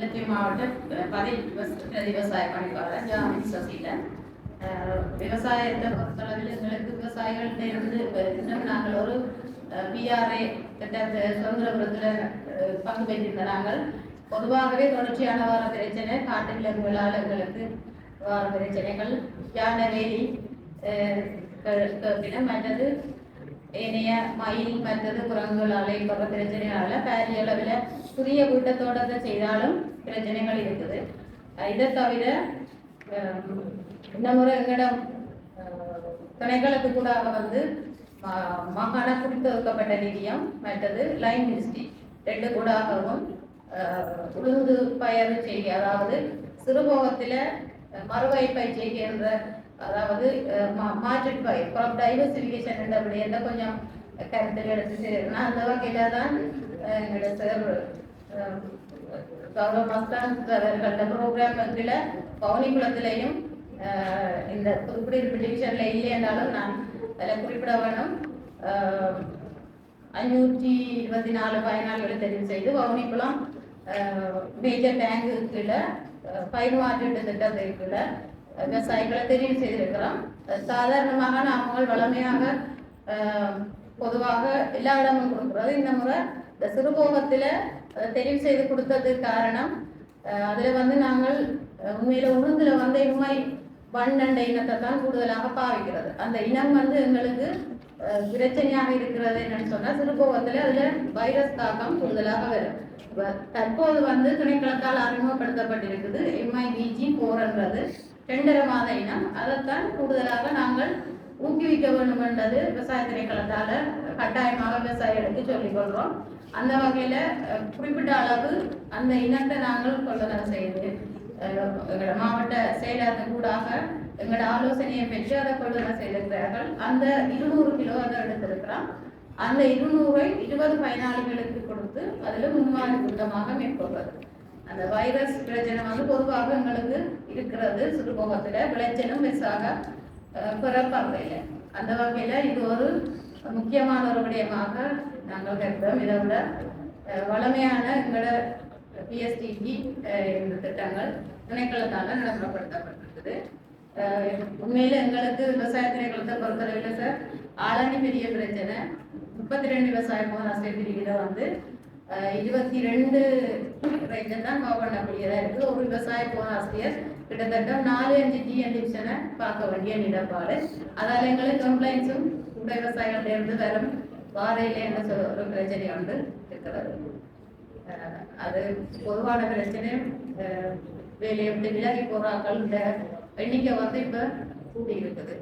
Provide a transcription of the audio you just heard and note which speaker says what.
Speaker 1: முல்லைத்தீவு மாவட்ட பதில் விவசாய பணிப்பாளர் ஜாமின் சசிகலன் விவசாயத்தை பொறுத்தளவில் எங்களுக்கு விவசாயிகள்கிட்ட இருந்து இன்னும் நாங்கள் ஒரு பிஆர்ஏ திட்டத்தை சுதந்திர விருதுல பங்கு பெற்றிருந்த நாங்கள். பொதுவாகவே தொடர்ச்சியான வார பிரச்சனை காட்டு விலங்குகளால் எங்களுக்கு வார பிரச்சனைகள். யானை வேலி மற்றது ஏனைய மயில் மற்றது குரங்குகள் ஏற்படுற பிரச்சனைகளால பாரிய அளவில் புதிய கூட்டத்தோட செய்தாலும் பிரச்சனைகள் இருக்குது. இதை தவிர இந்த முறை எங்களிடம் துணைகளுக்கு கூட வந்து ம- மாகாண குறித்தொதுக்கப்பட்ட நிதியம் மற்றது லைன் மினிஸ்ட்ரி ரெண்டு கூடாகவும் உளுந்து பயிர் செய்கை அதாவது சிறுபோகத்தில் மறுவாய்ப்பை செய்கின்ற அதாவது அஹ், மா- மாற்றுப் பயிர் crop என்ற விடயத்தை கொஞ்சம் கருத்தில் எடுத்து நான் அந்த வகையில் தான் எங்களோட சார் கௌரவ மஸ்தான் அவர்களோட ப்ரோக்ராம் கீழே பவுனிக்குளத்திலையும் அஹ், இந்த குறிப்பிட்ட இல்லை என்றாலும் நான் அதில் குறிப்பிட வேணும். அஞ்சூற்றி இருபத்தி நாலு பயனாளிகளை தெரிவு செய்து வவுனிக்குளம் மேஜர் டேங்கு கீழே அஹ், பயிர் மாற்றீட்டு திட்டத்தின் கீழே விவசாயிகளை தெரிவு செய்திருக்கிறோம். சாதாரணமாக நாங்கள் வளமையாக பொதுவாக எல்லா இடமும் கொடுக்குறது இந்த முறை இந்த சிறுபோகத்தில் தெரிவு செய்து கொடுத்ததுக்கு காரணம் அதில் வந்து நாங்கள் உண்மையில் உளுந்தில் வந்து இம்மை வண்ணண்ட இனத்தை தான் கூடுதலாக பாவிக்கிறது. அந்த இனம் வந்து எங்களுக்கு பிரச்சனையாக இருக்கிறது என்னன்னு சொன்னால் சிறுபோகத்தில் அதில் வைரஸ் தாக்கம் கூடுதலாக வரும். தற்போது வந்து துணைக்களத்தால் அறிமுகப்படுத்தப்பட்டிருக்குது எம்ஐபிஜி போர்ன்றது ரெண்டரை மாத இனம். அதைத்தான் கூடுதலாக நாங்கள் ஊக்குவிக்க வேண்டும் என்றது விவசாய திணைக்களத்தால் கட்டாயமாக விவசாயிகளுக்கு சொல்லிக்கொள்கிறோம் அந்த வகையில் குறிப்பிட்ட அளவு அந்த இனத்தை நாங்கள் கொள்ளுதல் செய்து எங்களோட மாவட்ட செயலாளர் கூடாக எங்களோட ஆலோசனையை பெற்று அதை கொள்ளுதல் செய்திருக்கிறார்கள். அந்த இருநூறு கிலோ அதை எடுத்திருக்கிறோம் அந்த இருநூறை இருபது பயனாளிகளுக்கு கொடுத்து அதில் முன்மாதிரி திட்டமாக மேற்கொள்வது. அந்த வைரஸ் பிரச்சனை வந்து பொதுவாக எங்களுக்கு இருக்கிறது சுற்றுப்போகத்தில் விளைச்சலும் பெருசாக அஹ், அந்த வகையில் இது ஒரு முக்கியமான ஒரு விடயமாக நாங்கள் கருதுகிறோம் இதை விட வளமையான எங்களோட பிஎஸ்டிக்கு இந்த திட்டங்கள் திணைக்களத்தால் நடைமுறைப்படுத்தப்பட்டிருக்குது உண்மையில் எங்களுக்கு விவசாய திணைக்களத்தை பொறுத்தளவில் சார் ஆளணி பெரிய பிரச்சனை. முப்பத்தி ரெண்டு விவசாய போனாசிரியர் வந்து இருபத்தி ரெண்டு ரேஞ்சில் தான் கவர் பண்ணக்கூடியதாக இருக்குது ஒரு விவசாய ஆசிரியர் கிட்டத்தட்ட நாலு அஞ்சு ஜிஎன் டிவிஷனை பார்க்க வேண்டிய நிலப்பாடு. அதால் எங்களுக்கு கம்ப்ளைண்ட்ஸும் கூட விவசாயிகள்டேருந்து வரும். வாரையில என்ன சொல் ஒரு பிரச்சனை உண்டு இருக்கிறது அது பொதுவான பிரச்சனை. அஹ், வேலையை விட்டு விலகி போகிறாக்கள் இந்த எண்ணிக்கை வந்து இப்போ கூட்டி இருக்குது.